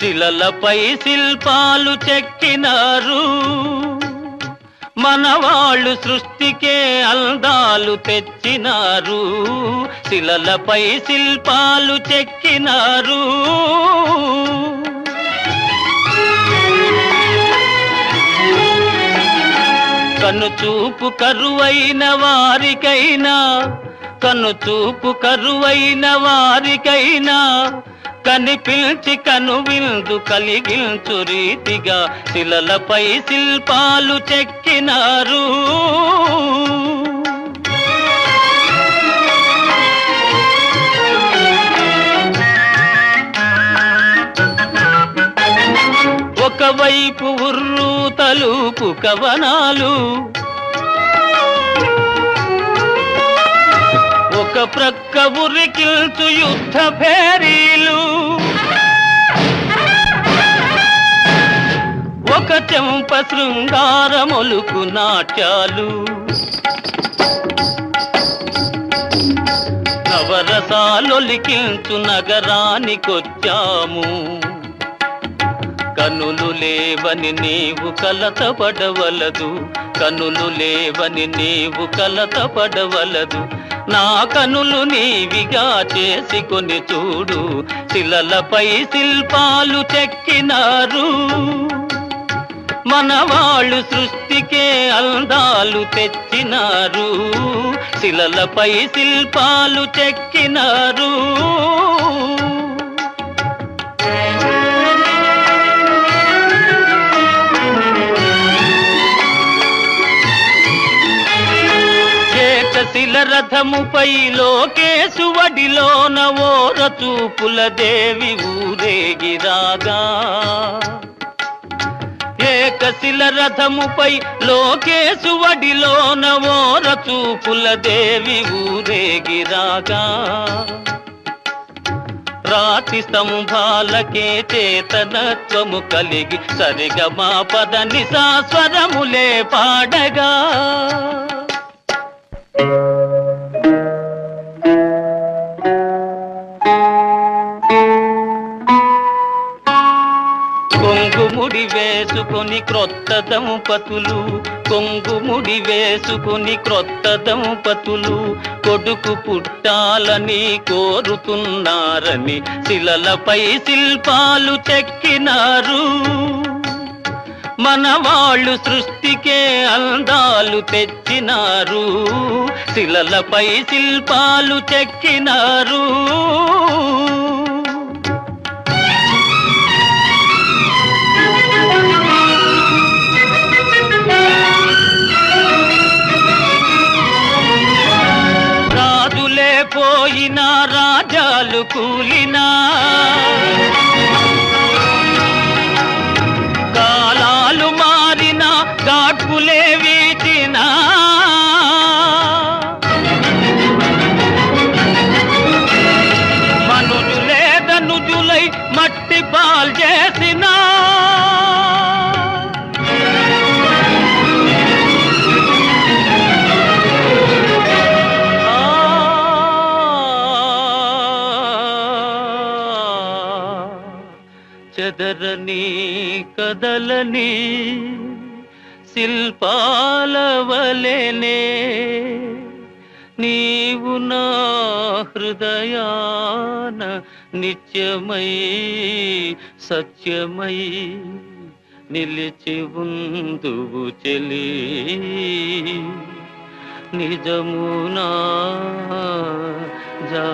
శిలలపై శిల్పాలు చెక్కినారు. మనవాళ్ళు సృష్టికే అందాలు తెచ్చినారు. శిలలపై శిల్పాలు చెక్కినారు. కన్ను చూపు కరువైన వారికైనా కన్ను చూపు కరువైన వారికైనా కనిపించి కను విందు కలిగించు రీతిగా శిలలపై శిల్పాలు చెక్కినారు. ఒకవైపు ఉర్రు తలుపు కవనాలు ఒక ప్రక్క ఉరికిల్చు యుద్ధ భేరీలు. ఒక చెంప శృంగారమొలుకు నాట్యాలు. నవరసాలొలికించు నగరానికొచ్చాము కనులు లేవని నీవు కలతపడవలదు. కనులు లేవని నీవు కలతపడవలదు. నా కనులు నీవిగా చేసుకొని చూడు శిలలపై శిల్పాలు చెక్కినారు. మనవాళ్ళు సృష్టికే అందాలు తెచ్చినారు శిలలపై శిల్పాలు చెక్కినారు. ఏకశిల రథముపై లోకేశు వడిలోన ఓర చూపుల దేవి ఊరేగిరాగా ఏకశిల రథముపై లోకేశు వడిలోన ఓర చూపుల దేవి ఊరేగిరాగా రాతి స్తంభాలకే చేతనత్వము కలిగి సరిగమా పద నిశాస్వరములే పాడగా. కొంగుముడి వేసుకొని క్రొత్త దంపతులు. కొంగుముడి వేసుకొని క్రొత్త దంపతులు. కొడుకు పుట్టాలని కోరుతున్నారని శిలలపై శిల్పాలు చెక్కినారు. మన వాళ్ళు సృష్టికే అందాలు తెచ్చినారు. శిలలపై శిల్పాలు చెక్కినారు. రాజులే పోయినా రాజాలు కూలినా. మట్టి పాల్ చేసినా చెదరని కదలని శిల్పాల వలెనే నీవు నా హృదయాన నిత్యమై సత్యమై నిలిచి ఉందువు చెలి. నిజమునా జా